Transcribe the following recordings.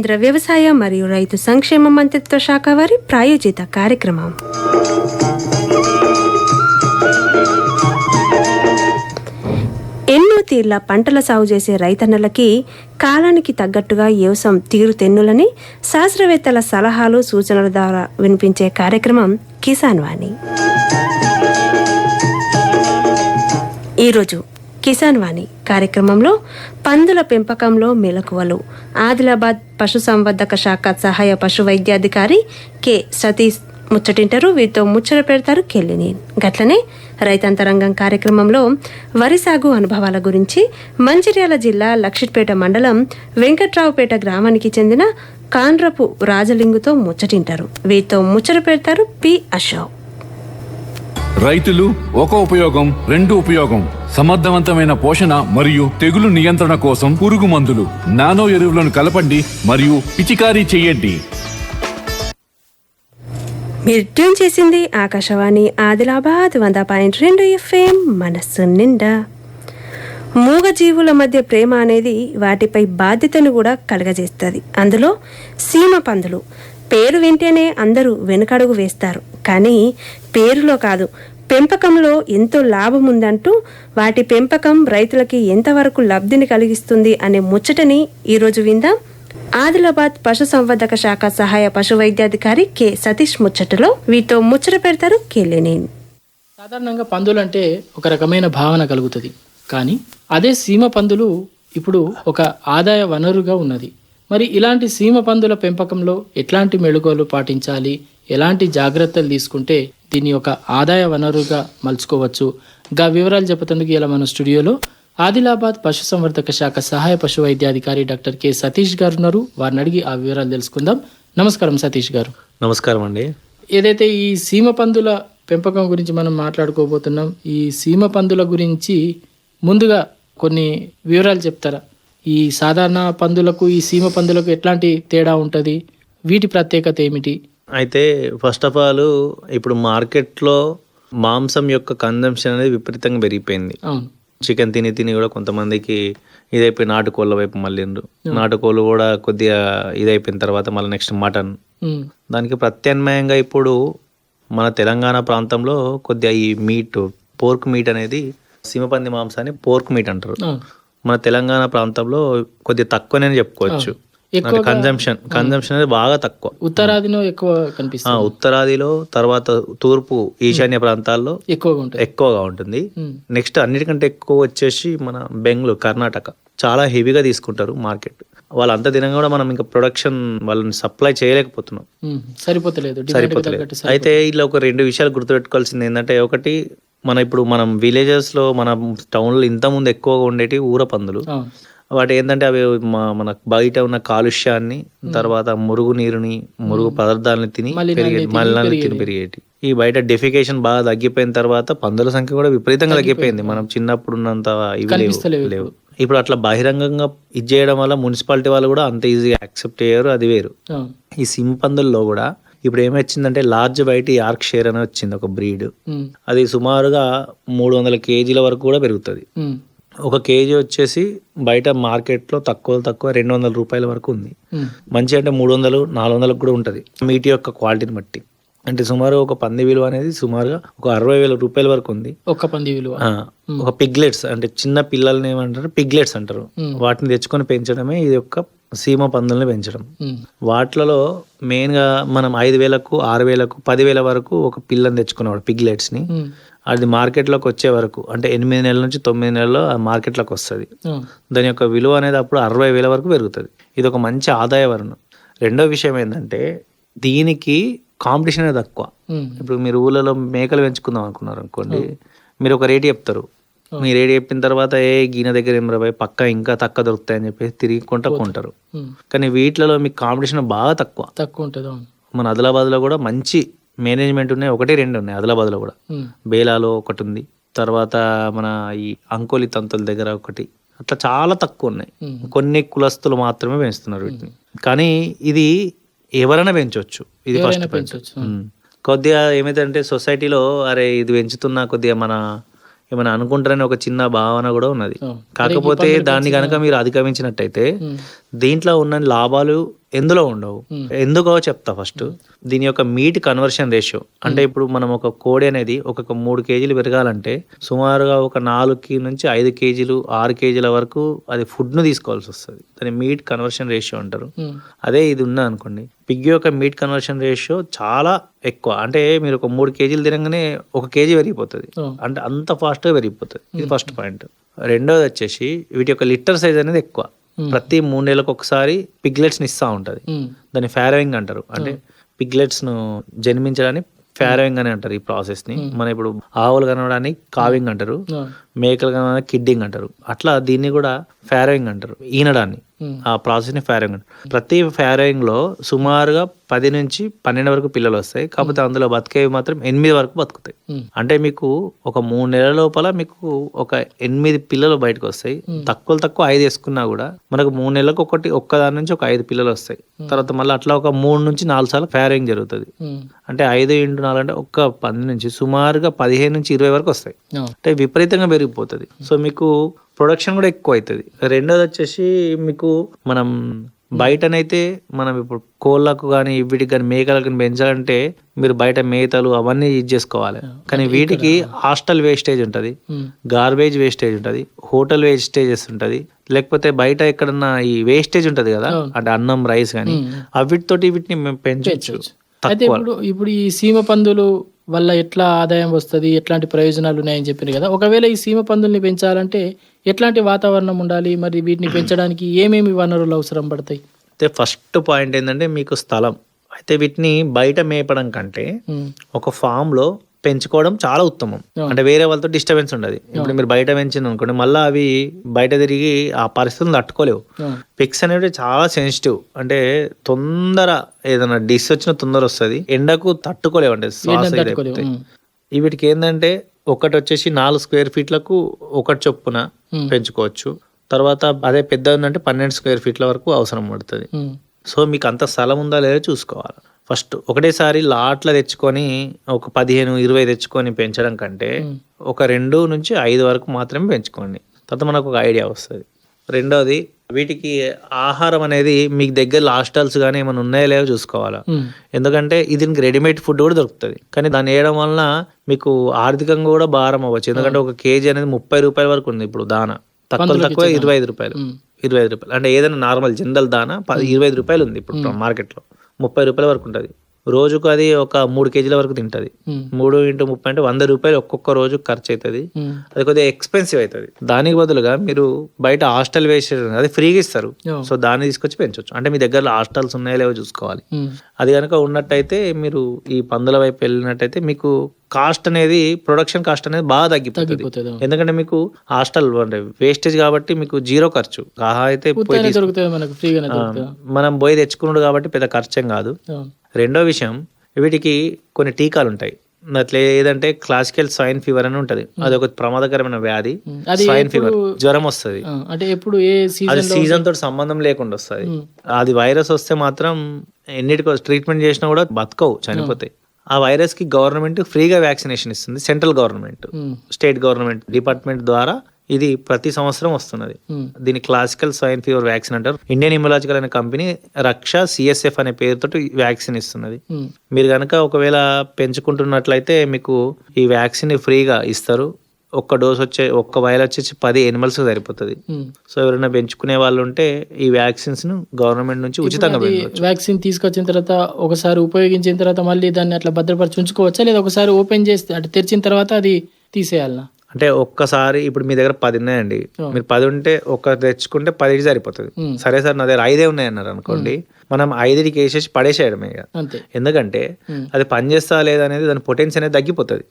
కేంద్ర వ్యవసాయ మరియు రైతు సంక్షేమ మంత్రిత్వ శాఖ వారి ప్రాయోజిత కార్యక్రమం. ఎన్నో తీర్ల పంటల సాగు చేసే రైతన్నలకి కాలానికి తగ్గట్టుగా వ్యవసాయం తీరుతెన్నులని శాస్త్రవేత్తల సలహాలు సూచనల ద్వారా వినిపించే కార్యక్రమం కిసాన్ వాణి. ఈరోజు కిసాన్ వాణి కార్యక్రమంలో పందుల పెంపకంలో మెలకువలు ఆదిలాబాద్ పశు సంవర్ధక శాఖ సహాయ పశు వైద్యాధికారి కె. సతీష్ ముచ్చటింటారు. వీరితో ముచ్చట పెడతారు కెళ్ళిని గట్లనే రైతాంతరంగం కార్యక్రమంలో వరి సాగు అనుభవాల గురించి మంచిర్యాల జిల్లా లక్షిట్పేట మండలం వెంకట్రావుపేట గ్రామానికి చెందిన కాండ్రపు రాజలింగుతో ముచ్చటింటారు. వీరితో ముచ్చట పెడతారు పి. అశోక్. రైతులు ఒక ఉపయోగం రెండు ఉపయోగం. సమర్థవంతమైన పోషణ మరియు తెగులు నియంత్రణ కోసం పురుగు మందులు. నానో ఎరువులను కలపండి మరియు పిచికారీ చేయండి. మీరు ట్యూన్ చేసింది ఆకాశవాణి ఆదిలాబాద్ వంద పాయింట్ రెండు ఎఫ్ఎం మనస్సు నిండా. మూగజీవుల మధ్య ప్రేమ అనేది వాటిపై బాధ్యతను కూడా కలగజేస్తుంది. అందులో సీమ పందులు. పేరు వింటేనే అందరూ వెనుకడుగు వేస్తారు. కానీ పేరులో కాదు పెంపకంలో ఎంతో లాభం ఉందంటూ వాటి పెంపకం రైతులకి ఎంతవరకు లబ్ధిని కలిగిస్తుంది అనే ముచ్చటని ఈరోజు విందాం. ఆదిలాబాద్ పశు సంవర్ధక శాఖ సహాయ పశు వైద్యాధికారి కె. సతీష్ ముచ్చటలో వీటితో ముచ్చట పెడతారు కేలేనేని సాధారణంగా పందులు అంటే ఒక రకమైన భావన కలుగుతుంది. కానీ అదే సీమ పందులు ఇప్పుడు ఒక ఆదాయ వనరుగా ఉన్నది. మరి ఇలాంటి సీమ పందుల పెంపకంలో ఎట్లాంటి మెళుకువలు పాటించాలి? ఎలాంటి జాగ్రత్తలు తీసుకుంటే దీన్ని ఒక ఆదాయ వనరుగా మలుచుకోవచ్చు? గా వివరాలు చెప్పుతందుకు ఇలా మన స్టూడియోలో ఆదిలాబాద్ పశు సంవర్ధక శాఖ సహాయ పశు వైద్యాధికారి డాక్టర్ కె సతీష్ గారు ఉన్నారు. వారిని అడిగి ఆ వివరాలు తెలుసుకుందాం. నమస్కారం సతీష్ గారు. నమస్కారం అండి. ఏదైతే ఈ సీమ పందుల పెంపకం గురించి మనం మాట్లాడుకోబోతున్నాం ఈ సీమ పందుల గురించి ముందుగా కొన్ని వివరాలు చెప్తారా? ఈ సాధారణ పందులకు ఈ సీమ పందులకు ఎట్లాంటి తేడా ఉంటుంది? వీటి ప్రత్యేకత ఏమిటి? అయితే ఫస్ట్ ఆఫ్ ఆల్ ఇప్పుడు మార్కెట్లో మాంసం యొక్క కన్జంప్షన్ అనేది విపరీతంగా పెరిగిపోయింది. చికెన్ తిని తిని కూడా కొంతమందికి ఇదైపోయి నాటుకోళ్ళ వైపు మళ్ళీండ్రు. నాటుకోళ్ళు కూడా కొద్దిగా ఇదైపోయిన తర్వాత మళ్ళీ నెక్స్ట్ మటన్. దానికి ప్రత్యామ్నాయంగా ఇప్పుడు మన తెలంగాణ ప్రాంతంలో కొద్దిగా ఈ మీట్ పోర్క్ మీట్ అనేది సింహపంది మాంసాన్ని పోర్క్ మీట్ అంటారు. మన తెలంగాణ ప్రాంతంలో కొద్దిగా తక్కువనే చెప్పుకోవచ్చు. ఎక్కువగా- కన్జంప్షన్ కన్జంప్షన్ అనేది బాగా తక్కువ. ఉత్తరాదిలో ఎక్కువ కనిపిస్తుంది. ఉత్తరాదిలో తర్వాత తూర్పు ఈశాన్య ప్రాంతాల్లో ఎక్కువగా ఉంటుంది. ఎక్కువగా ఉంటుంది. నెక్స్ట్ అన్నిటికంటే ఎక్కువ వచ్చేసి మన బెంగళూరు కర్ణాటక. చాలా హెవీగా తీసుకుంటారు మార్కెట్. వాళ్ళంత దినంగా కూడా మనం ఇంకా ప్రొడక్షన్ వాళ్ళని సప్లై చేయలేకపోతున్నాం. సరిపోతలేదు. సరిపోతలేదు. అయితే ఇలా ఒక రెండు విషయాలు గుర్తుపెట్టుకోవాల్సింది ఏంటంటే ఒకటి మన ఇప్పుడు మనం విలేజెస్లో మన టౌన్లో ఇంత ముందు ఎక్కువగా ఉండేటి ఊర పందులు వాటి ఏంటంటే అవి మా- మన బయట ఉన్న కాలుష్యాన్ని తర్వాత మురుగు నీరుని మురుగు పదార్థాలని తిని పెరిగేటి తిని. పెరిగేటి. ఈ బయట డెఫికేషన్ బాగా తగ్గిపోయిన తర్వాత పందుల సంఖ్య కూడా విపరీతంగా తగ్గిపోయింది. మనం చిన్నప్పుడు ఉన్నంత ఇవి లేవు ఇప్పుడు. అట్లా బహిరంగంగా ఇది చేయడం వల్ల మున్సిపాలిటీ వాళ్ళు కూడా అంత ఈజీగా యాక్సెప్ట్ చేయరు అది వేరు. ఈ సింపందుల్లో కూడా ఇప్పుడు ఏమొచ్చిందంటే లార్జ్ వైట్ యార్క్ షేర్ అని వచ్చింది ఒక బ్రీడ్ అది సుమారుగా మూడు వందల కేజీల వరకు కూడా పెరుగుతుంది. ఒక కేజీ వచ్చేసి బయట మార్కెట్లో తక్కువ తక్కువ రెండు వందల రూపాయల వరకు ఉంది. మంచి అంటే మూడు వందలు నాలుగు వందలకు కూడా ఉంటుంది. మీటి యొక్క క్వాలిటీని బట్టి. అంటే సుమారు ఒక పంది విలువ అనేది సుమారుగా ఒక అరవై వేల రూపాయల వరకు ఉంది. ఒక్క పంది విలువ. ఒక పిగ్లెట్స్ అంటే చిన్న పిల్లల్ని ఏమంటారు? పిగ్లెట్స్ అంటారు. వాటిని తెచ్చుకొని పెంచడమే ఇది యొక్క సీమ పందుల్ని పెంచడం. వాటిలలో మెయిన్గా మనం ఐదు వేలకు ఆరు వేలకు పదివేల వరకు ఒక పిల్లని తెచ్చుకునేవాడు పిగ్లెట్స్ని. అది మార్కెట్లోకి వచ్చే వరకు అంటే ఎనిమిది నెలల నుంచి తొమ్మిది నెలల్లో మార్కెట్లోకి వస్తుంది. దాని యొక్క విలువ అనేది అప్పుడు అరవై వేల వరకు పెరుగుతుంది. ఇది ఒక మంచి ఆదాయ వనరు రెండో విషయం ఏంటంటే దీనికి కాంపిటీషన్ అనేది తక్కువ ఇప్పుడు మీరు ఊళ్ళలో మేకలు పెంచుకుందాం అనుకున్నారు అనుకోండి మీరు ఒక రేటు చెప్తారు. మీ రేటు చెప్పిన తర్వాత ఏ గీన దగ్గర ఏం రాబాయి పక్క ఇంకా తక్కువ దొరుకుతాయని చెప్పేసి తిరిగి కొంట కొంటారు. కానీ వీటిలలో మీకు కాంపిటీషన్ బాగా తక్కువ. తక్కువ ఉంటుంది మన ఆదిలాబాద్లో కూడా మంచి మేనేజ్మెంట్ ఉన్నాయి ఒకటి రెండు ఉన్నాయి ఆదిలాబాద్లో కూడా. బేలాలో ఒకటి ఉంది తర్వాత మన ఈ అంకోలి తంతుల దగ్గర ఒకటి. అట్లా చాలా తక్కువ ఉన్నాయి. కొన్ని కులస్తులు మాత్రమే పెంచుతున్నారు వీటిని. కానీ ఇది ఎవరైనా పెంచవచ్చు ఇది ఫస్ట్ పెంచవచ్చు. కొద్దిగా ఏమైందంటే సొసైటీలో అరే ఇది పెంచుతున్నా కొద్దిగా మన ఏమైనా అనుకుంటారని ఒక చిన్న భావన కూడా ఉన్నది. కాకపోతే దాన్ని కనుక మీరు అధిగమించినట్టయితే దీంట్లో ఉన్న లాభాలు ఎందులో ఉండవు? ఎందుకో చెప్తా ఫస్ట్. దీని యొక్క మీట్ కన్వర్షన్ రేషియో అంటే ఇప్పుడు మనం ఒక కోడి అనేది ఒక మూడు కేజీలు పెరగాలంటే సుమారుగా ఒక నాలుగు నుంచి ఐదు కేజీలు ఆరు కేజీల వరకు అది ఫుడ్ను తీసుకోవాల్సి వస్తుంది. దాని మీట్ కన్వర్షన్ రేషియో అంటారు. అదే ఇది ఉన్నా అనుకోండి. పిగ్ యొక్క మీట్ కన్వర్షన్ రేషియో చాలా ఎక్కువ. అంటే మీరు ఒక మూడు కేజీలు తినగానే ఒక కేజీ పెరిగిపోతుంది. అంటే అంత ఫాస్ట్గా పెరిగిపోతుంది. ఇది ఫస్ట్ పాయింట్ రెండోది వచ్చేసి వీటి యొక్క లిటర్ సైజ్ అనేది ఎక్కువ. ప్రతి మూడు నెలలకు ఒకసారి పిగ్లెట్స్ని ఇస్తూ ఉంటుంది. ఉమ్, దాన్ని ఫారోయింగ్ అంటారు. అంటే పిగ్లెట్స్ను జన్మించడానికి ఫారోయింగ్ అని అంటారు ఈ ప్రాసెస్ని మన ఇప్పుడు ఆవులు కనడానికి కావింగ్ అంటారు. మేకలు కనడానికి కిడ్డింగ్ అంటారు. అట్లా దీన్ని కూడా ఫారోయింగ్ అంటారు ఈనడాన్ని. ఆ ప్రాసెస్ని ఫారోయింగ్ అంటారు. ప్రతి ఫారోయింగ్లో సుమారుగా పది నుంచి పన్నెండు వరకు పిల్లలు వస్తాయి. కాకపోతే అందులో బతికేవి మాత్రం ఎనిమిది వరకు బతుకుతాయి. అంటే మీకు ఒక మూడు నెలల లోపల మీకు ఒక ఎనిమిది పిల్లలు బయటకు వస్తాయి. తక్కువ తక్కువ ఐదు వేసుకున్నా కూడా మనకు మూడు నెలలకు ఒకటి ఒక్క దాని నుంచి ఒక ఐదు పిల్లలు వస్తాయి. తర్వాత మళ్ళీ అట్లా ఒక మూడు నుంచి నాలుగు సార్లు ఫారింగ్ జరుగుతుంది. అంటే ఐదు ఇంటూ నాలుగు అంటే ఒక్క పది నుంచి సుమారుగా పదిహేను నుంచి ఇరవై వరకు వస్తాయి. అంటే విపరీతంగా పెరిగిపోతుంది. సో మీకు ప్రొడక్షన్ కూడా ఎక్కువ అవుతుంది రెండోది వచ్చేసి మీకు మనం బయటనైతే మనం ఇప్పుడు కోళ్ళకు కానీ వీటికి కానీ మేకలకు కానీ పెంచాలంటే మీరు బయట మేతలు అవన్నీ యూజ్ చేసుకోవాలి. కానీ వీటికి హాస్టల్ వేస్టేజ్ ఉంటుంది. గార్బేజ్ వేస్టేజ్ ఉంటుంది. హోటల్ వేస్టేజెస్ ఉంటుంది. లేకపోతే బయట ఎక్కడన్నా ఈ వేస్టేజ్ ఉంటుంది కదా అంటే అన్నం రైస్ కానీ అవిటితోటి వీటిని మేము పెంచవచ్చు అయితే ఇప్పుడు ఇప్పుడు ఈ సీమ పందులు వల్ల ఎట్లా ఆదాయం వస్తుంది ఎట్లాంటి ప్రయోజనాలు ఉన్నాయని చెప్పారు కదా. ఒకవేళ ఈ సీమ పందుల్ని పెంచాలంటే ఎట్లాంటి వాతావరణం ఉండాలి? మరి వీటిని పెంచడానికి ఏమేమి వనరులు అవసరం పడతాయి? అయితే ఫస్ట్ పాయింట్ ఏంటంటే మీకు స్థలం. అయితే వీటిని బయట మేపడం కంటే ఒక ఫామ్లో పెంచుకోవడం చాలా ఉత్తమం. అంటే వేరే వాళ్ళతో డిస్టర్బెన్స్ ఉండదు. ఇప్పుడు మీరు బయట పెంచింది అనుకోండి మళ్ళీ అవి బయట తిరిగి ఆ పరిస్థితులను తట్టుకోలేవు. పిక్స్ అనేవి చాలా సెన్సిటివ్ అంటే తొందర ఏదైనా డిస్ వచ్చిన తొందర వస్తుంది. ఎండకు తట్టుకోలేవు అంటే శ్వాస వీటికి ఏంటంటే ఒకటి వచ్చేసి నాలుగు స్క్వేర్ ఫీట్లకు ఒకటి చొప్పున. పెంచుకోవచ్చు. తర్వాత అదే పెద్ద ఉందంటే పన్నెండు స్క్వేర్ ఫీట్ల వరకు అవసరం పడుతుంది. సో మీకు అంత స్థలం ఉందా లేదో చూసుకోవాలి. ఫస్ట్ ఒకటేసారి లాట్ల తెచ్చుకొని ఒక పదిహేను ఇరవై తెచ్చుకొని పెంచడం కంటే ఒక రెండు నుంచి ఐదు వరకు మాత్రమే పెంచుకోండి. తర్వాత మనకు ఒక ఐడియా వస్తుంది. రెండోది వీటికి ఆహారం అనేది మీకు దగ్గర హాస్టల్స్ కానీ ఏమైనా ఉన్నాయో లేవో చూసుకోవాలా. ఎందుకంటే దీనికి రెడీమేడ్ ఫుడ్ కూడా దొరుకుతుంది. కానీ దాన్ని వేయడం వలన మీకు ఆర్థికంగా కూడా భారం అవ్వచ్చు. ఎందుకంటే ఒక కేజీ అనేది ముప్పై రూపాయల వరకు ఉంది ఇప్పుడు దాన. తక్కువ తక్కువ ఇరవై ఐదు రూపాయలు. ఇరవై ఐదు రూపాయలు. అంటే ఏదైనా నార్మల్ జనరల్ దానా ఇరవై ఐదు రూపాయలు ఉంది ఇప్పుడు మార్కెట్లో ముప్పై రూపాయల వరకు ఉంటుంది. రోజుకు అది ఒక మూడు కేజీల వరకు తింటది. మూడు ఇంటూ ముప్పై అంటే వంద రూపాయలు ఒక్కొక్క రోజు ఖర్చు అవుతుంది అది కొద్దిగా ఎక్స్పెన్సివ్ అవుతుంది దానికి బదులుగా మీరు బయట హాస్టల్ వేస్ట్ అది ఫ్రీగా ఇస్తారు. సో దాన్ని తీసుకొచ్చి పెంచవచ్చు అంటే మీ దగ్గర హాస్టల్స్ ఉన్నాయో లేవో చూసుకోవాలి. అది కనుక ఉన్నట్టయితే మీరు ఈ పందుల వైపు వెళ్ళినట్టయితే మీకు కాస్ట్ అనేది ప్రొడక్షన్ కాస్ట్ అనేది బాగా తగ్గిపోతుంది. ఎందుకంటే మీకు హాస్టల్ అంటే వేస్టేజ్ కాబట్టి మీకు జీరో ఖర్చు. ఆహా అయితే మనం పోయి తెచ్చుకున్నాడు కాబట్టి పెద్ద ఖర్చేం కాదు. రెండో విషయం వీటికి కొన్ని టీకాలు ఉంటాయి. అట్లా ఏదంటే క్లాసికల్ స్వైన్ ఫీవర్ అని ఉంటది. అది ఒక ప్రమాదకరమైన వ్యాధి. స్వైన్ ఫీవర్ జ్వరం వస్తుంది. అంటే ఎప్పుడు ఏ అది సీజన్ తోటి సంబంధం లేకుండా వస్తుంది. అది వైరస్ వస్తే మాత్రం ఎన్నిటికో ట్రీట్మెంట్ చేసినా కూడా బతకవు చనిపోతాయి ఆ వైరస్కి గవర్నమెంట్ ఫ్రీగా వ్యాక్సినేషన్ ఇస్తుంది central government. Um, state government department ద్వారా ఇది ప్రతి సంవత్సరం వస్తున్నది. ఉమ్, దీని క్లాసికల్ స్వైన్ ఫీవర్ వ్యాక్సిన్ అంటారు. ఇండియన్ ఇమ్యులాజికల్ అనే కంపెనీ రక్ష సిఎస్ఎఫ్ అనే పేరుతోటి వ్యాక్సిన్ ఇస్తున్నది. ఉమ్, మీరు కనుక ఒకవేళ పెంచుకుంటున్నట్లయితే మీకు ఈ వ్యాక్సిన్ ఫ్రీగా ఇస్తారు. ఒక్క డోస్ వచ్చే ఒక్క వైల్ వచ్చేసి పది ఎనిమల్స్ సరిపోతుంది. ఉమ్. సో ఎవరైనా పెంచుకునే వాళ్ళు ఉంటే ఈ వ్యాక్సిన్స్ను గవర్నమెంట్ నుంచి ఉచితంగా వ్యాక్సిన్ తీసుకొచ్చిన తర్వాత ఒకసారి ఉపయోగించిన తర్వాత మళ్ళీ దాన్ని అట్లా భద్రపరిచి ఉంచుకోవచ్చా లేదా ఒకసారి ఓపెన్ చేస్తే అంటే తెరిచిన తర్వాత అది తీసేయాలనా? అంటే ఒక్కసారి ఇప్పుడు మీ దగ్గర పది ఉన్నాయండి. మీరు పది ఉంటే ఒక్క తెచ్చుకుంటే పదికి సరిపోతుంది. సరే సార్ నా దగ్గర ఐదే ఉన్నాయన్నారు అనుకోండి. మనం ఐదుకి వేసేసి పడేసేయడమే ఎందుకంటే. అది పనిచేస్తా లేదనేది దాని పొటెన్షియల్ అనేది తగ్గిపోతుంది.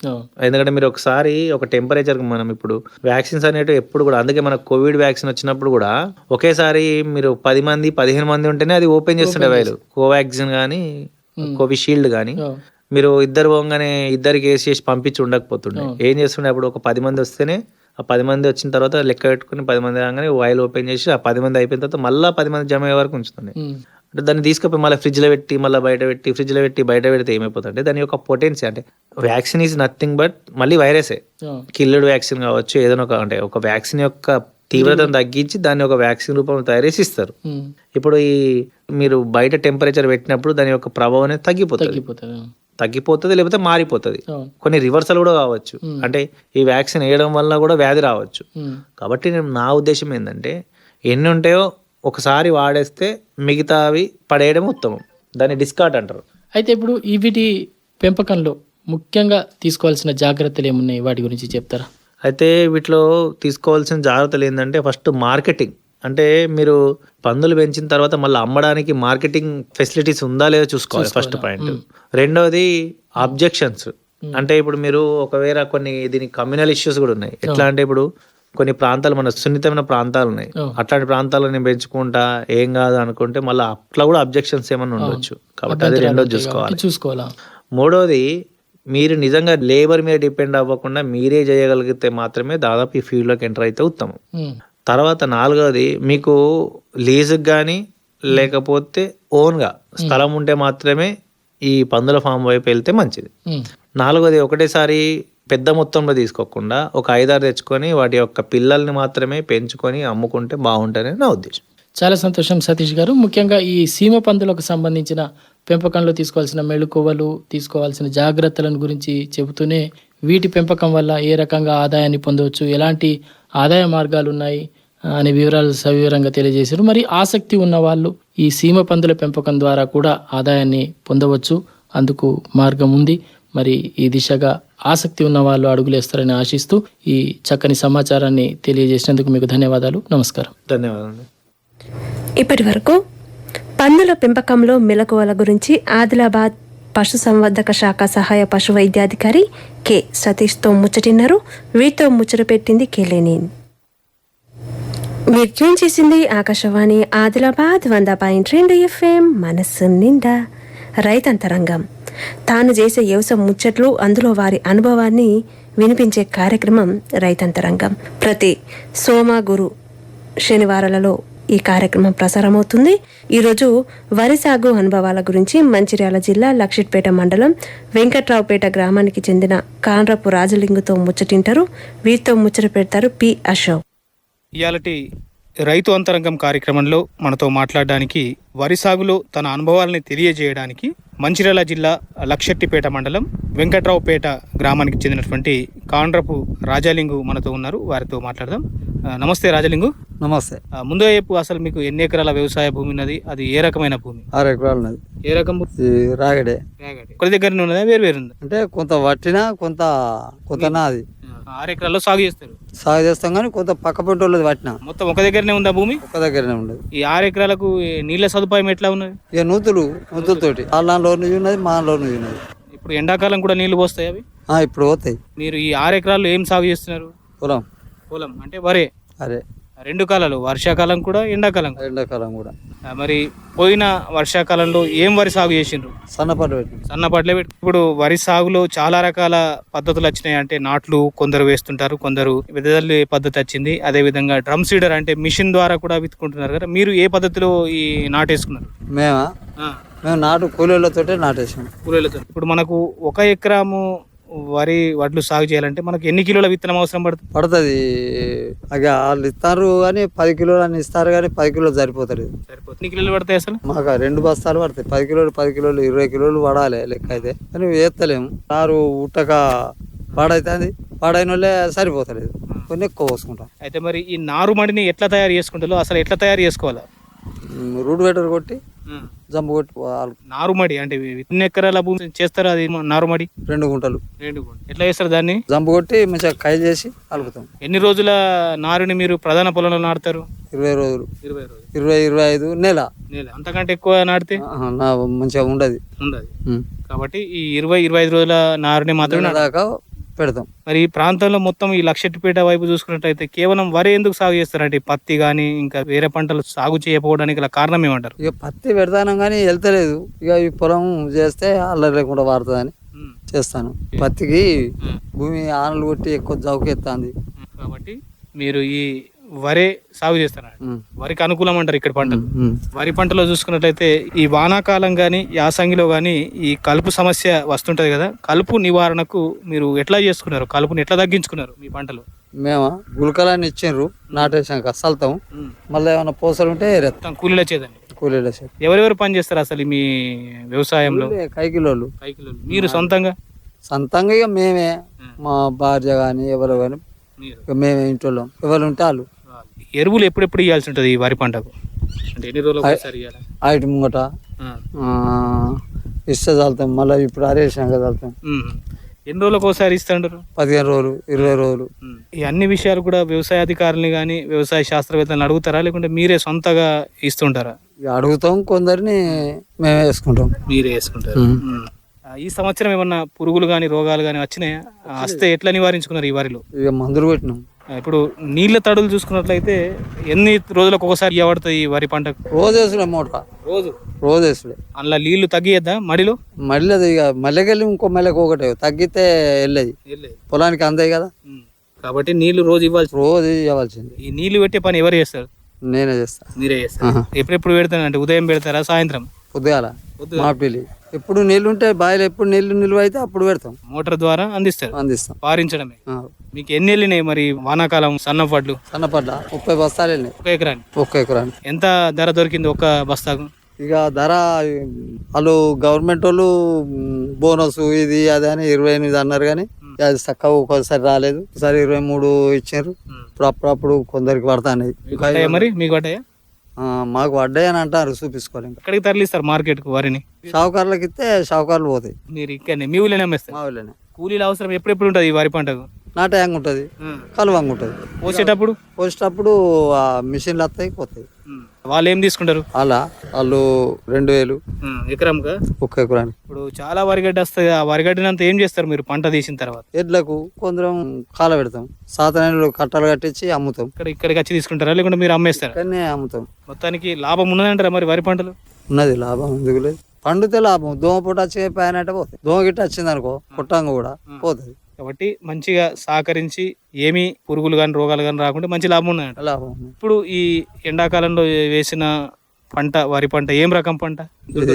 ఎందుకంటే మీరు ఒకసారి ఒక టెంపరేచర్ మనం ఇప్పుడు వ్యాక్సిన్స్ అనేవి ఎప్పుడు కూడా అందుకే మన కోవిడ్ వ్యాక్సిన్ వచ్చినప్పుడు కూడా ఒకేసారి మీరు పది మంది పదిహేను మంది ఉంటేనే అది ఓపెన్ చేస్తుండే వాళ్ళు కోవాక్సిన్ కానీ కోవిషీల్డ్ కానీ మీరు ఇద్దరు పోగానే ఇద్దరికి వేసి చేసి పంపించి ఉండకపోతుండే. ఏం చేస్తుండే? అప్పుడు ఒక పది మంది వస్తేనే ఆ పది మంది వచ్చిన తర్వాత లెక్క పెట్టుకుని పది మంది రాగానే వాయిల్ ఓపెన్ చేసి ఆ పది మంది అయిపోయిన తర్వాత మళ్ళీ పది మంది జమ అయ్యే వరకు ఉంచుతుండే. అంటే దాన్ని తీసుకుపోయి మళ్ళీ ఫ్రిడ్జ్లో పెట్టి మళ్ళీ బయట పెట్టి ఫ్రిడ్జ్లో పెట్టి బయట పెడితే ఏమైపోతుందంటే దాని యొక్క పొటెన్సీ అంటే వ్యాక్సిన్ ఈజ్ నథింగ్ బట్ మళ్ళీ వైరసే. కిల్లుడు వ్యాక్సిన్ కావచ్చు ఏదైనా ఒక అంటే ఒక వ్యాక్సిన్ యొక్క తీవ్రతను తగ్గించి దాన్ని ఒక వ్యాక్సిన్ రూపంలో తయారు చేసి ఇస్తారు. ఇప్పుడు ఈ మీరు బయట టెంపరేచర్ పెట్టినప్పుడు దాని యొక్క ప్రభావం అనేది తగ్గిపోతుంది. తగ్గిపోతుంది లేకపోతే మారిపోతుంది. కొన్ని రివర్సల్ కూడా కావచ్చు. అంటే ఈ వ్యాక్సిన్ వేయడం వల్ల కూడా వ్యాధి రావచ్చు. కాబట్టి నేను నా ఉద్దేశం ఏంటంటే ఎన్ని ఉంటాయో ఒకసారి వాడేస్తే మిగతావి పడేయడం ఉత్తమం. దాన్ని డిస్కార్డ్ అంటారు. అయితే ఇప్పుడు వీటి పెంపకంలో ముఖ్యంగా తీసుకోవాల్సిన జాగ్రత్తలు ఏమున్నాయి? వాటి గురించి చెప్తారా? అయితే వీటిలో తీసుకోవాల్సిన జాగ్రత్తలు ఏంటంటే ఫస్ట్ మార్కెటింగ్ అంటే మీరు పందులు పెంచిన తర్వాత మళ్ళీ అమ్మడానికి మార్కెటింగ్ ఫెసిలిటీస్ ఉందా లేదో చూసుకోవాలి ఫస్ట్ పాయింట్ రెండోది అబ్జెక్షన్స్ అంటే ఇప్పుడు మీరు ఒకవేళ కొన్ని దీనికి కమ్యూనల్ ఇష్యూస్ కూడా ఉన్నాయి. ఎట్లా అంటే ఇప్పుడు కొన్ని ప్రాంతాలు మన సున్నితమైన ప్రాంతాలు ఉన్నాయి. అట్లాంటి ప్రాంతాలను నేను పెంచుకుంటా ఏం కాదు అనుకుంటే మళ్ళీ అట్లా కూడా అబ్జెక్షన్స్ ఏమైనా ఉండొచ్చు. కాబట్టి అది రెండోది చూసుకోవాలి. చూసుకోవాలా? మూడోది మీరు నిజంగా లేబర్ మీద డిపెండ్ అవ్వకుండా మీరే చేయగలిగితే మాత్రమే దాదాపు ఈ ఫీల్డ్లోకి ఎంటర్ అయితే ఉత్తమం. తర్వాత నాలుగోది మీకు లీజుకి కానీ లేకపోతే ఓన్గా స్థలం ఉంటే మాత్రమే ఈ పందుల ఫామ్ వైపు వెళ్తే మంచిది. నాలుగోది ఒకటేసారి పెద్ద మొత్తంలో తీసుకోకుండా ఒక ఐదారు తెచ్చుకొని వాటి యొక్క పిల్లల్ని మాత్రమే పెంచుకొని అమ్ముకుంటే బాగుంటుందని నా ఉద్దేశం. చాలా సంతోషం సతీష్ గారు. ముఖ్యంగా ఈ సీమ పందులకు సంబంధించిన పెంపకంలో తీసుకోవాల్సిన మెళుకువలు తీసుకోవాల్సిన జాగ్రత్తలను గురించి చెబుతూనే వీటి పెంపకం వల్ల ఏ రకంగా ఆదాయాన్ని పొందవచ్చు ఎలాంటి ఆదాయ మార్గాలు ఉన్నాయి అనే వివరాలు సవివరంగా తెలియజేశారు. మరి ఆసక్తి ఉన్న వాళ్ళు ఈ సీమ పందుల పెంపకం ద్వారా కూడా ఆదాయాన్ని పొందవచ్చు. అందుకు మార్గం ఉంది. మరి ఈ దిశగా ఆసక్తి ఉన్న వాళ్ళు అడుగులేస్తారని ఆశిస్తూ ఈ చక్కని సమాచారాన్ని తెలియజేసినందుకు మీకు ధన్యవాదాలు. నమస్కారం. ధన్యవాదాలు. ఇప్పటి వరకు పందుల పెంపకంలో మెలకువల గురించి ఆదిలాబాద్ పశు సంవర్ధక శాఖ సహాయ పశు వైద్యాధికారి కె సతీష్తో ముచ్చటిన్నారు. వీరితో ముచ్చట పెట్టింది కెలేని మీరు ట్యూన్ చేసింది ఆకాశవాణి ఆదిలాబాద్ వంద పాయింట్ రెండు ఎఫ్ఎం మనస్సు నిండా రైతంతరంగం తాను చేసే వ్యవసాయ ముచ్చట్లు అందులో వారి అనుభవాన్ని వినిపించే కార్యక్రమం రైతంతరంగం. ప్రతి సోమ గురు శనివారాలలో ఈ కార్యక్రమం ప్రసారమవుతుంది. ఈరోజు వరి సాగు అనుభవాల గురించి మంచిర్యాల జిల్లా లక్షిట్పేట మండలం వెంకట్రావుపేట గ్రామానికి చెందిన కాన్రపు రాజలింగుతో ముచ్చటింటారు. వీరితో ముచ్చట పెడతారు పి అశోక్. ఇయాలటి రైతు అంతరంగం కార్యక్రమంలో మనతో మాట్లాడడానికి వరి సాగులో తన అనుభవాలని తెలియజేయడానికి మంచిర్యాల జిల్లా లక్షెట్టిపేట మండలం వెంకట్రావుపేట గ్రామానికి చెందినటువంటి కాండ్రపు రాజాలింగు మనతో ఉన్నారు. వారితో మాట్లాడదాం. నమస్తే రాజలింగు. నమస్తే. ఆ, ముందుగా చెప్పు అసలు మీకు ఎన్ని ఎకరాల వ్యవసాయ భూమి ఉన్నది? అది ఏ రకమైన భూమి? ఆరు ఎకరాలు ఉన్నది. ఏ రకం రాగడే. ఒకరి దగ్గరనే ఉన్నదా? వేరు వేరు ఉందా? అంటే కొంత వట్టినా కొంత కొంత నాది ఆరు ఎకరాల్లో సాగు చేస్తారు. సాగు చేస్తాం కానీ కొంత పక్క పొంటి వాళ్ళది పట్టిన. మొత్తం ఒక దగ్గరనే ఉందా భూమి? ఒక్క దగ్గరనే ఉండదు. ఈ ఆరు ఎకరాలకు నీళ్ళ సదుపాయం ఎట్లా ఉన్నది? ఇక నూతులు నూతులతోటి. వాళ్ళలో నుంచి ఉన్నది మా నుంచి ఉన్నది. ఇప్పుడు ఎండాకాలం కూడా నీళ్ళు పోస్తాయి అవి? ఇప్పుడు పోతాయి. మీరు ఈ ఆరు ఎకరాల్లో ఏం సాగు చేస్తున్నారు? పొలం. పొలం అంటే వరే. అరే రెండు కాలాలు వర్షాకాలం కూడా ఎండాకాలం కూడా. ఎండాకాలం కూడా. ఆ, మరి పోయిన వర్షాకాలంలో ఏం వరి సాగు చేసిండ్రు? సన్నపాటు పెట్టిన సన్నపట్లే పెట్టి. ఇప్పుడు వరి సాగులో చాలా రకాల పద్ధతులు వచ్చినాయి. అంటే నాట్లు కొందరు వేస్తుంటారు కొందరు వెదజల్లి పద్ధతి వచ్చింది. అదే విధంగా డ్రమ్ సీడర్ అంటే మిషన్ ద్వారా కూడా విత్తుకుంటున్నారు కదా. మీరు ఏ పద్ధతిలో ఈ నాటేసుకున్నారు మేమా? ఆ, మేము నాటు కూలీలతోటే నాటేసాం కూలీలతో ఇప్పుడు మనకు ఒక ఎకరాము వరి వడ్లు సాగు చేయాలంటే మనకు ఎన్ని కిలోల విత్తనం అవసరం పడుతుంది? పడుతుంది. ఇక వాళ్ళు ఇస్తారు కానీ పది కిలోలు అని ఇస్తారు కానీ పది కిలోలు సరిపోతుంది సరిపోతుంది. ఎన్ని కిలోలు పడతాయి అసలు? మాకు రెండు బస్తాలు పడతాయి. పది కిలోలు పది కిలోలు ఇరవై కిలోలు పడాలి లెక్క అయితే. కానీ వేస్తలేము. నారు ఉట్టక పాడైతుంది. పాడైన వాళ్ళే సరిపోతలేదు. కొన్ని ఎక్కువ పోసుకుంటాం. అయితే మరి ఈ నారుమడిని ఎట్లా తయారు చేసుకుంటారో? అసలు ఎట్లా తయారు చేసుకోవాలా? ఉమ్, రూట్ వెటర్ కొట్టి జంపు కొట్టి వాళ్ళు నారుమడి అంటే ఎన్ని ఎకరాల భూమి చేస్తారా అది నారుమడి? రెండు గుంటలు. రెండు గుంటలు. ఎట్లా చేస్తారు దాన్ని? జంపు కొట్టి మంచిగా కై చేసి అలుకుతాం. ఎన్ని రోజుల నారుని మీరు ప్రధాన పొలంలో నాటుతారు? ఇరవై రోజులు. ఇరవై రోజులు. ఇరవై ఇరవై ఐదు నెల. నెల. అంతకంటే ఎక్కువ నాటితే? మంచిగా ఉండదు. ఉండదు. కాబట్టి ఈ ఇరవై ఇరవై ఐదు రోజుల నారుని మాత్రమే దాకా పెడతాం మరి ఈ ప్రాంతంలో మొత్తం ఈ లక్షటిపేట వైపు చూసుకున్నట్టయితే కేవలం వరి ఎందుకు సాగు చేస్తారంటే పత్తి కానీ ఇంకా వేరే పంటలు సాగు చేయకపోవడానికి గల కారణం ఏమంటారు? ఇక పత్తి పెడతాను కానీ వెళ్తలేదు. ఇక ఈ పొలం చేస్తే అల్లరి లేకుండా వాడుతుందని చేస్తాను. పత్తికి భూమి ఆనలు కొట్టి ఎక్కువ జౌకెత్తాంది కాబట్టి మీరు ఈ వరే సాగు ఉమ్. వరికి అనుకూలం అంటారు ఇక్కడ పంటలు. వరి పంటలో చూసుకున్నట్లయితే ఈ వానాకాలం కానీ యాసంగిలో కానీ ఈ కలుపు సమస్య వస్తుంటది కదా. కలుపు నివారణకు మీరు ఎట్లా చేసుకున్నారు? కలుపుని ఎట్లా తగ్గించుకున్నారు మీ పంటలో? మేము గులకలాన్ని ఇచ్చిండ్రు నాటేసాక సల్తాం మళ్ళీ ఏమైనా పూసలు ఉంటే కూలీలు వచ్చేదండి కూలీలు. ఎవరెవరు పని చేస్తారు అసలు మీ వ్యవసాయంలో? కైకిలోళ్ళు. కైకిలు మీరు సొంతంగా? సొంతంగా ఇక మేమే. మా భార్య కానీ ఎవరు కానీ మేమే ఇంట్లో ఎవరు ఉంటే వాళ్ళు. ఎరువులు ఎప్పుడెప్పుడు ఇవ్వాల్సి ఉంటుంది ఈ వరి పంటకు? అంటే ఎన్ని రోజులు ఒకసారి ఇవ్వాలి ఐటి ముంగట. ఇస్తే చల్లుతాం. మళ్ళీ ఇప్పుడు అరేసాక చల్లుతాం. ఎన్ని రోజులకు ఒకసారి ఇస్తుంటారు పదిహేను రోజులు ఇరవై రోజులు. ఈ అన్ని విషయాలు కూడా వ్యవసాయ అధికారులని కానీ వ్యవసాయ శాస్త్రవేత్తలను అడుగుతారా? లేకుంటే మీరే సొంతగా ఇస్తుంటారా? ఇక అడుగుతాం కొందరిని మేమే వేసుకుంటాం. మీరే వేసుకుంటారు. ఈ సంవత్సరం ఏమన్నా పురుగులు కానీ రోగాలు కానీ వచ్చినాయా? వస్తే ఎట్లా నివారించుకున్నారు ఈ వరిలో? ఇక మందులు కొట్టినాం. ఆ, ఇప్పుడు నీళ్ళ తడులు చూసుకున్నట్లయితే ఎన్ని రోజులకు ఒకసారి ఇవ్వబడుతుంది వరి పంటకు రోజు వేసుడే మోటార్. రోజు? రోజు అందులో నీళ్ళు తగ్గియద్దా మడిలో? మళ్ళీ ఇక మళ్ళీకెళ్ళి ఇంకో మళ్ళీ ఒకటే. తగ్గితే వెళ్ళేది. పొలానికి అందాయి కదా. కాబట్టి నీళ్ళు రోజు ఇవ్వాల్సి రోజు ఇవ్వాల్సింది. ఈ నీళ్ళు పెట్టే పని ఎవరు చేస్తారు? నేనే చేస్తా. మీరే చేస్తారు. ఎప్పుడెప్పుడు పెడతారు? అంటే ఉదయం పెడతారా సాయంత్రం? పొద్దుగాల మా పిల్లి ఎప్పుడు నీళ్ళు ఉంటే బావిలో ఎప్పుడు నీళ్ళు నిల్వ అయితే అప్పుడు పెడతాం. మోటార్ ద్వారా అందిస్తారు? అందిస్తాం. పారించడమే. మీకు ఎన్ని వెళ్ళినాయి మరి వానాకాలం సన్నపడ్లు? సన్నపడ్డ ముప్పై బస్తాలు వెళ్ళినాయి ఒక ఎకరాన్ని ఒక్క ఎకరానికి. ఎంత ధర దొరికింది ఒక బస్తాకు? ఇక ధర వాళ్ళు గవర్నమెంట్ వాళ్ళు బోనస్ ఇది అది అని ఇరవై ఎనిమిది అన్నారు కానీ అది చక్కగా ఒక్కోసారి రాలేదు. ఒకసారి ఇరవై మూడు ఇచ్చారు ఇప్పుడు అప్పుడప్పుడు కొందరికి పడతాయి మరి? మీకు పడ్డాయా? మాకు పడ్డాయి అని అంటారు చూపించుకోలేం ఎక్కడికి తరలిస్తారు మార్కెట్కు వరిని? షావుకారులకు ఇస్తే షావుకారులు పోతాయి. మీరు ఇక్కడనే మీ ఊళ్ళోనే అమ్మేస్తారు? మా ఊళ్ళోనే. కూలీల అవసరం ఎప్పుడెప్పుడు ఉంటుంది ఈ వరి పంటకు? నాటయాంగ ఉంటుంది. కలువంగ ఉంటుంది. పోసేటప్పుడు? పోసేటప్పుడు ఆ మిషన్లు వస్తాయి పోతాయి. వాళ్ళు ఏం తీసుకుంటారు? అలా వాళ్ళు రెండు వేలు. ఎకరంగా ఒక్క ఎకరానికి. ఇప్పుడు చాలా వరిగడ్డ వస్తుంది ఆ వరిగడ్డనంతా ఏం చేస్తారు మీరు పంట తీసిన తర్వాత? ఎడ్లకు కొందరం కాల పెడతాం. సాతనైనలు కట్టలు కట్టించి అమ్ముతాం. ఇక్కడ ఇక్కడికి వచ్చి తీసుకుంటారా? లేకుంటే మీరు అమ్మేస్తారా? ఇక్కడనే అమ్ముతాం. మొత్తానికి లాభం ఉన్నదంటారా మరి వరి పంటలు? ఉన్నది లాభం ఎందుకు లేదు పండితే లాభం. దోమ పూట వచ్చి పైన పోతుంది దోమ గిట్ట వచ్చింది అనుకో పుట్టంగా కూడా పోతుంది కాబట్టి మంచిగా సహకరించి ఏమీ పురుగులు కానీ రోగాలు కానీ రాకుండా మంచి లాభం ఉన్నదంట లాభం ఉంది. ఇప్పుడు ఈ ఎండాకాలంలో వేసిన పంట వరి పంట ఏం రకం పంట? ఇది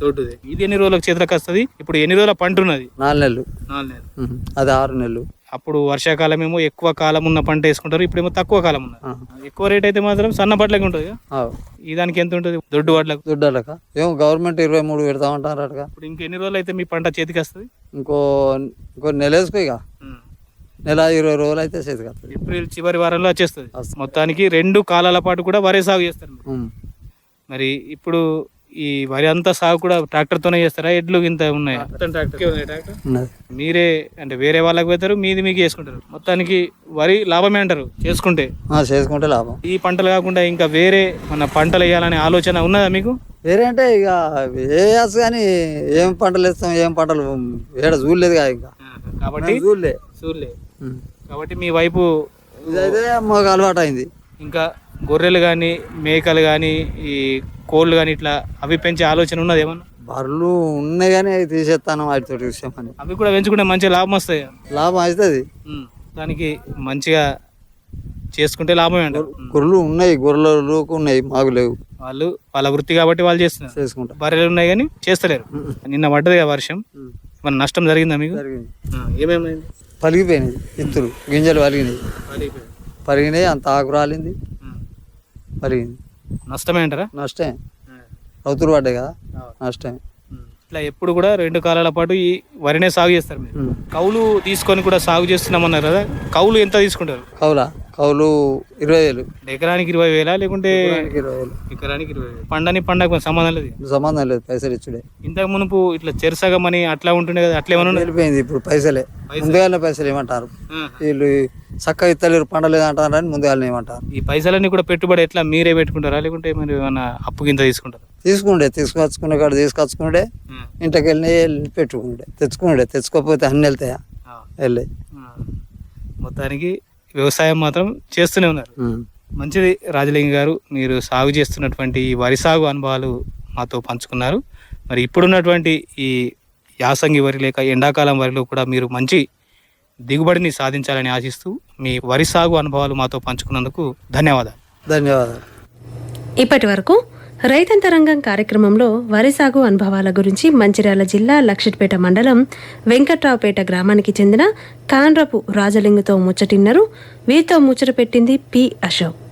తోటుది ఇది ఎన్ని రోజులకు చేతులకు వస్తుంది ఇప్పుడు ఎన్ని రోజుల పంట ఉన్నది? నాలుగు నెలలు. నాలుగు నెలలు. ఉహు. అది ఆరు నెలలు. అప్పుడు వర్షాకాలం ఏమో ఎక్కువ కాలం ఉన్న పంట వేసుకుంటారు ఇప్పుడేమో తక్కువ కాలం ఉన్నది. ఎక్కువ రేట్ అయితే మాత్రం సన్న పట్లకి ఉంటుంది దానికి ఎంత ఉంటుంది? దొడ్డు వడ్లకు? దొడ్డలక? ఏమో గవర్నమెంట్ ఇరవై మూడు పెడతామంటారు అటగా ఇప్పుడు ఇంకెన్ని రోజులు అయితే మీ పంట చేతికి వస్తుంది? ఇంకో ఇంకో నెల వేసుకో ఇక. నెల ఇరవై రోజులు అయితే చేతికి వస్తుంది. ఏప్రిల్ చివరి వారంలో వచ్చేస్తుంది. మొత్తానికి రెండు కాలాల పాటు కూడా వరి సాగు చేస్తారు. మరి ఇప్పుడు ఈ వరి అంతా సాగు కూడా ట్రాక్టర్ తోనే చేస్తారా? ఎడ్లు ఇంత ఉన్నాయి? ట్రాక్టర్ ఉన్నది. మీరే అంటే వేరే వాళ్ళకి పెడతారు మీది మీకు చేసుకుంటారు. మొత్తానికి వరి లాభమే అంటారు చేసుకుంటే? ఆ, చేసుకుంటే లాభం. ఈ పంటలు కాకుండా ఇంకా వేరే మన పంటలు వేయాలనే ఆలోచన ఉన్నదా మీకు? వేరే అంటే ఇక వేయచ్చు కానీ ఏం పంటలు వేస్తాం ఏం పంటలు ఏడ చూడలేదు కదా ఇంకా. కాబట్టి చూడలే. చూడలే. కాబట్టి మీ వైపు ఇదైతే మాకు అలవాటు అయింది ఇంకా గొర్రెలు కానీ మేకలు కానీ ఈ కోళ్ళు కానీ ఇట్లా అవి పెంచే ఆలోచన ఉన్నది ఏమన్నా? బర్రెలు ఉన్నాయి కానీ అవి తీసేస్తాను వాటితో చూసామని అవి కూడా పెంచుకుంటే మంచి లాభం వస్తాయి. లాభం అవుతుంది. దానికి మంచిగా చేసుకుంటే అంటారు ఉమ్. గొర్రెలు ఉన్నాయి గొర్రెలు ఉన్నాయి మాకు లేవు. వాళ్ళు వాళ్ళ వృత్తి కాబట్టి వాళ్ళు చేస్తున్నారు. చేసుకుంటాం బర్రెలు ఉన్నాయి కానీ చేస్తలేరు. నిన్న పడ్డది కదా వర్షం. మన నష్టం జరిగిందా మీకు? ఏమేమైంది పలిగిపోయినాయి ఇత్తులు గింజలు పలిగినాయి. పరిగినాయి అంత ఆకు రాలింది. ఉమ్. నష్టమే అంటారా? నష్టమే. రౌతులు పడ్డాయి కదా. నష్టమే. ఇట్లా ఎప్పుడు కూడా రెండు కాలాల పాటు ఈ వరినే సాగు చేస్తారు మీరు. కౌలు తీసుకొని కూడా సాగు చేస్తున్నామన్నారు కదా. కౌలు ఎంత తీసుకుంటారు? కౌలా? కౌలు ఇరవై వేలు. ఎకరానికి ఇరవై వేలా లేకుంటే ఇరవై వేలు. ఎకరానికి ఇరవై వేలు. పండని పండగ సంబంధం లేదు. సంబంధం లేదు పైసలు ఇచ్చుడే. ఇంతకు మునుపు ఇట్లా చెరసగమని అట్లా ఉంటుండే కదా అట్లా? వెళ్ళిపోయింది ఇప్పుడు పైసలే. ముందుగానే పైసలు ఏమంటారు? వీళ్ళు చక్క ఇత్తలేరు పండలేదు అంటారని ముందుగానే ఏమంటారు. ఈ పైసలన్నీ కూడా పెట్టుబడి ఎట్లా మీరే పెట్టుకుంటారా? లేకుంటే మరి ఏమన్నా అప్పు కింద తీసుకుంటారా? తీసుకుండే తీసుకొచ్చుకునే కాడ తీసుకొచ్చుకుండే ఇంటికి వెళ్ళి పెట్టుకుండే. తెచ్చుకుండే తెచ్చుకోకపోతే అన్ని వెళ్తాయా? వెళ్ళాయి. మొత్తానికి వ్యవసాయం మాత్రం చేస్తూనే ఉన్నారు. మంచిది రాజలింగ గారు మీరు సాగు చేస్తున్నటువంటి ఈ వరి సాగు అనుభవాలు మాతో పంచుకున్నారు. మరి ఇప్పుడున్నటువంటి ఈ యాసంగి వరి లేక ఎండాకాలం వరిలో కూడా మీరు మంచి దిగుబడిని సాధించాలని ఆశిస్తూ మీ వరి సాగు అనుభవాలు మాతో పంచుకున్నందుకు ధన్యవాదాలు. ధన్యవాదాలు. ఇప్పటి వరకు రైతంతరంగం కార్యక్రమంలో వరి సాగు అనుభవాల గురించి మంచిర్యాల జిల్లా లక్షిట్పేట మండలం వెంకట్రావుపేట గ్రామానికి చెందిన కాన్రపు రాజలింగుతో ముచ్చటిన్నారు. వీరితో ముచ్చట పెట్టింది పి అశోక్.